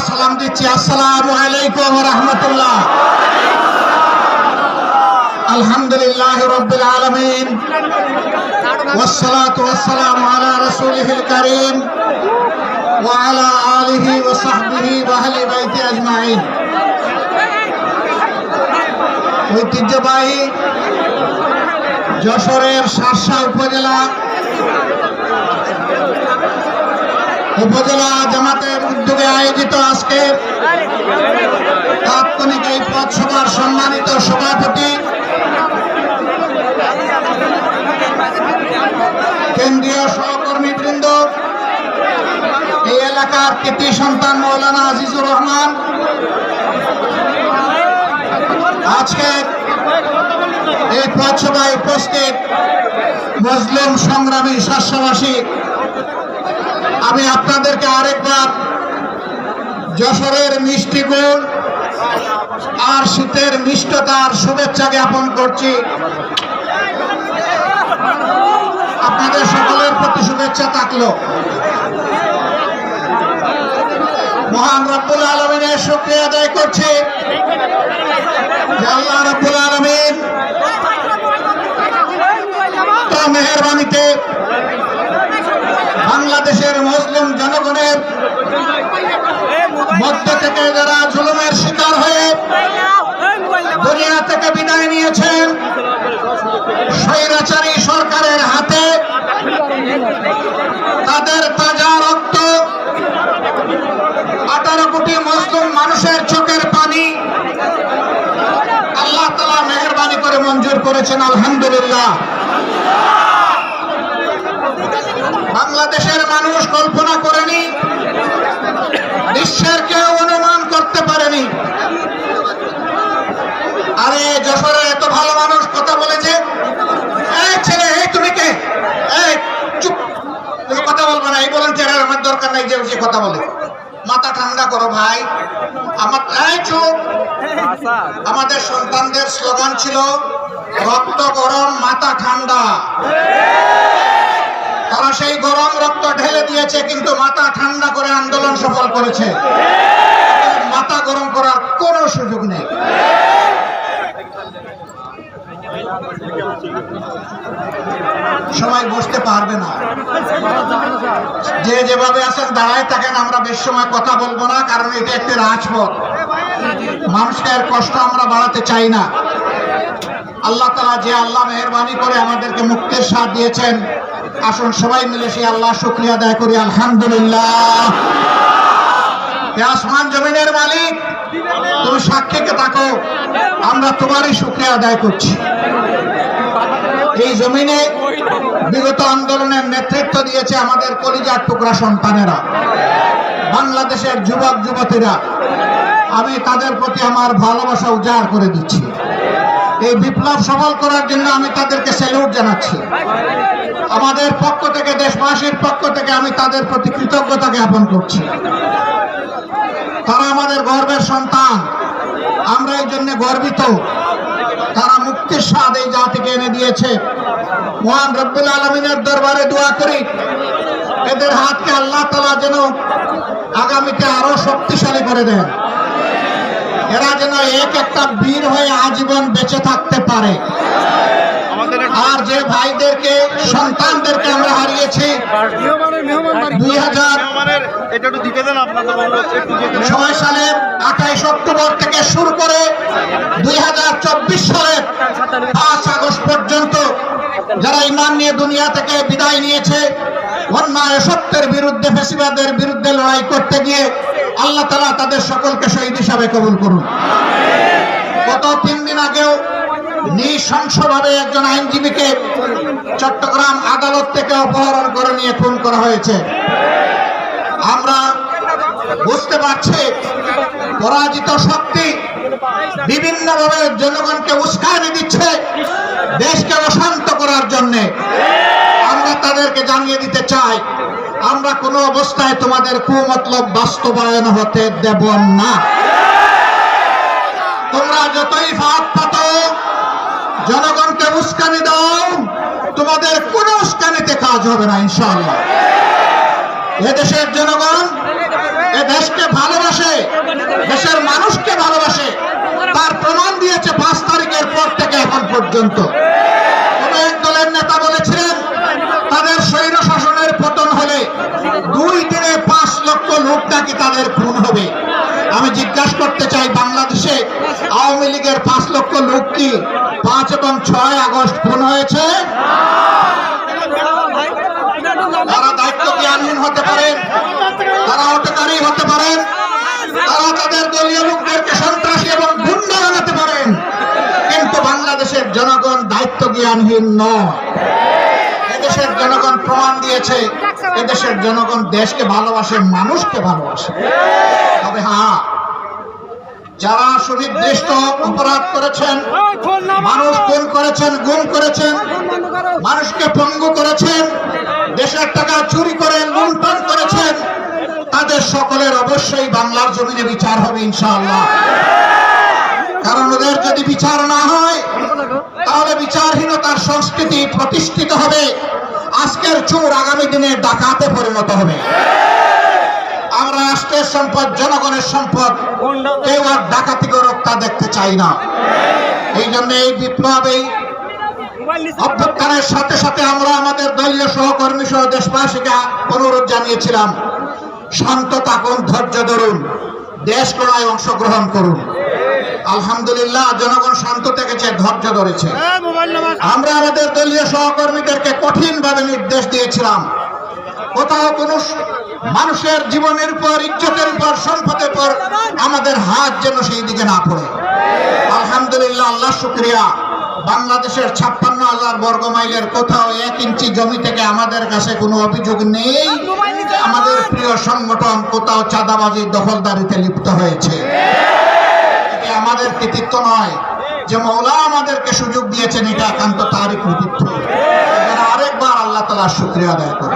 সালাম দিচ্ছি আসসালামু আলাইকুম রহমতুল্লাহ আলহামদুলিল্লাহ রব্বিল আলামিন والصلاة والسلام على رسوله الكريم وعلى آله وصحبه وأهل بيته أجمعين ঐতিহ্যবাহী যশোরের শার্শা উপজেলা উপজেলা জামাতের উদ্যোগে আয়োজিত আজকে এই পথসভার সম্মানিত সভাপতি কেন্দ্রীয় সহকর্মী বৃন্দ এই এলাকার কৃতি সন্তান মৌলানা আজিজুর রহমান। আজকে এই পথসভায় উপস্থিত মুসলিম সংগ্রামী শাস্যবাসী আমি আপনাদেরকে আরেকবার যশোরের মিষ্টি গুণ আর শীতের মিষ্টতার শুভেচ্ছা জ্ঞাপন করছি। আপনাদের সকলের প্রতি শুভেচ্ছা থাকল। মহান রব্বুল আলমিনের শুক্রিয়া আদায় করছি। আল্লাহ রব্বুল আলমিন তার মেহরবানিতে বাংলাদেশের মুসলিম জনগণের মধ্য থেকে যারা জুলুমের শিকার হয়ে দুনিয়া থেকে বিদায় নিয়েছেন, স্বৈরাচারী সরকারের হাতে তাদের তাজা রক্ত, আঠারো কোটি মুসলিম মানুষের চোখের পানি আল্লাহ তালা মেহরবানি করে মঞ্জুর করেছেন, আলহামদুলিল্লাহ। বাংলাদেশের মানুষ কল্পনা করেনি, বিশ্বের কেউ অনুমান করতে পারেনি আরে যশোরের এত ভালো মানুষ কথা বলেছে এই ছেলে এই তুমি কে এই চুপ তুমি কথা বলবে না এই বলেন ছেলে আমার দরকার নাই যে বসে কথা বলে। মাথা ঠান্ডা করো ভাই। আমার আমাদের সন্তানদের স্লোগান ছিল, রক্ত গরম, মাথা ঠান্ডা। তারা সেই গরম রক্ত ঢেলে দিয়েছে, কিন্তু মাথা ঠান্ডা করে আন্দোলন সফল করেছে মাথা গরম করার কোনো সুযোগ নেই সবাই বসতে পারবে না। যে যেভাবে আছেন দাঁড়ায় থাকেন, আমরা বেশ সময় কথা বলব না, কারণ এটা একটি রাজপথ। মানুষকে আর কষ্ট আমরা বাড়াতে চাই না। আল্লাহ তালা যে আল্লাহ মেহরবানি করে আমাদেরকে মুক্তির সাথ দিয়েছেন। আসুন সবাই মিলে সেই আল্লাহ শুক্রিয়া আদায় করি। আলহামদুলিল্লাহ। আসমান জমিনের মালিক, তুমি সাক্ষীকে থাকো। আমরা তোমারই শুক্রিয়া আদায় করছি। এই জমিনে বিগত আন্দোলনের নেতৃত্ব দিয়েছে আমাদের কলিজার টুকরা সন্তানেরা, বাংলাদেশের যুবক যুবতীরা। আমি তাদের প্রতি আমার ভালোবাসা উজাড় করে দিচ্ছি। এই বিপ্লব সফল করার জন্য আমি তাদেরকে স্যালুট জানাচ্ছি। আমাদের পক্ষ থেকে, দেশবাসীর পক্ষ থেকে আমি তাদের প্রতি কৃতজ্ঞতা জ্ঞাপন করছি। তারা আমাদের গর্বের সন্তান। আমরা এই জন্য গর্বিত। তারা মুক্তির স্বাদ এই জাতিকে এনে দিয়েছে। মহান রব্বুল আলমিনের দরবারে দোয়া করি। এদের হাতকে আল্লাহ তালা যেন আগামীতে আরও শক্তিশালী করে দেন। এরা যেন এক একটা বীর হয়ে আজীবন বেঁচে থাকতে পারে। আর যে ভাইদেরকে সন্তানদেরকে আমরা হারিয়েছি দুই হাজার। ছয় সালের আঠাইশ অক্টোবর থেকে শুরু করে নিয়ে দুনিয়া থেকে বিদায় নিয়েছে। অন্যায় সত্যের বিরুদ্ধে, ফেসিবাদের বিরুদ্ধে লড়াই করতে গিয়ে আল্লাহ তালা তাদের সকলকে শহীদ হিসাবে কবুল করুন। গত তিন দিন আগেও নৃশংসভাবে একজন আইনজীবীকে চট্টগ্রাম আদালত থেকে অপহরণ করে নিয়ে খুন করা হয়েছে। আমরা বুঝতে পারছি, পরাজিত শক্তি বিভিন্নভাবে জনগণকে উস্কানি দিচ্ছে, দেশকে অশান্ত করার জন্য। আমরা তাদেরকে জানিয়ে দিতে চাই, আমরা কোনো অবস্থায় তোমাদের কুমতলব বাস্তবায়ন হতে দেব না। তোমরা যতই ফাঁদ পাতো জনগণকে উস্কানি দাও, তোমাদের কোনো উস্কানিতে কাজ হবে না, ইনশাআল্লাহ। এদেশের জনগণ এ দেশকে ভালোবাসে দেশের মানুষকে ভালোবাসে। তার প্রমাণ দিয়েছে পাঁচ তারিখের পর থেকে এখন পর্যন্ত। কোন এক দলের নেতা বলেছিলেন তাদের স্বৈর শাসনের পতন হলে দুই দিনে পাঁচ লক্ষ লোক নাকি তাদের খুন হবে। আমি জিজ্ঞাসা করতে চাই বাংলাদেশে আওয়ামী লীগের পাঁচ লক্ষ লোক কি পাঁচ এবং ছয় আগস্ট খুন হয়েছে? তারা দায়িত্ব জ্ঞানহীন হতে পারেন তারা অটকারী হতে পারেন তারা তাদের দলীয় লোকদেরকে সন্ত্রাসী এবং গুন্ডা বানাতে পারেন কিন্তু বাংলাদেশের জনগণ দায়িত্ব জ্ঞানহীন নয়। এদেশের জনগণ প্রমাণ দিয়েছে, এদেশের জনগণ দেশকে ভালোবাসে, মানুষকে ভালোবাসে। তবে হ্যাঁ যারা সুনির্দিষ্ট অপরাধ করেছেন, মানুষ খুন করেছেন, গুম করেছেন, মানুষকে পঙ্গু করেছেন, দেশের টাকা চুরি করে লুণ্ঠন করেছেন, তাদের সকলের অবশ্যই বাংলার জমিনে বিচার হবে ইনশাআল্লাহ। কারণ ওদের যদি বিচার না হয় তাহলে বিচারহীনতার সংস্কৃতি প্রতিষ্ঠিত হবে। আজকের চোর আগামী দিনে ডাকাতে পরিণত হবে। আমরা রাষ্ট্রের সম্পদ, জনগণের সম্পদ কেউ আর ডাকাতি রক্ষা দেখতে চাই না। এই জন্য এই বিপ্লব এই অভ্যুত্থানের সাথে সাথে আমরা আমাদের দলীয় সহকর্মী সহ দেশবাসীকে অনুরোধ জানিয়েছিলাম, শান্ত থাকুন, ধৈর্য ধরুন, দেশ গড়ায় অংশগ্রহণ করুন। আলহামদুলিল্লাহ জনগণ শান্ত থেকেছে ধৈর্য ধরেছে। আমরা আমাদের দলীয় সহকর্মীদেরকে কঠিন ভাবে নির্দেশ দিয়েছিলাম। কোথাও কোনো মানুষের জীবনের উপর ইজ্জতের উপর সম্পদের উপর আমাদের হাত যেন সেই দিকে না পড়ে। আলহামদুলিল্লাহ আল্লাহ শুক্রিয়া। বাংলাদেশের ছাপ্পান্ন হাজার বর্গ মাইলের কোথাও এক ইঞ্চি জমি থেকে আমাদের কাছে কোনো অভিযোগ নেই। আমাদের প্রিয় সংগঠন কোথাও চাঁদাবাজি দখলদারিতে লিপ্ত হয়েছে। আমাদের কৃতিত্ব নয় যে মৌলা আমাদেরকে সুযোগ দিয়েছেন, এটা একান্ত তারই কৃতিত্ব আরেকবার আল্লাহ তালা শুক্রিয়া আদায় করি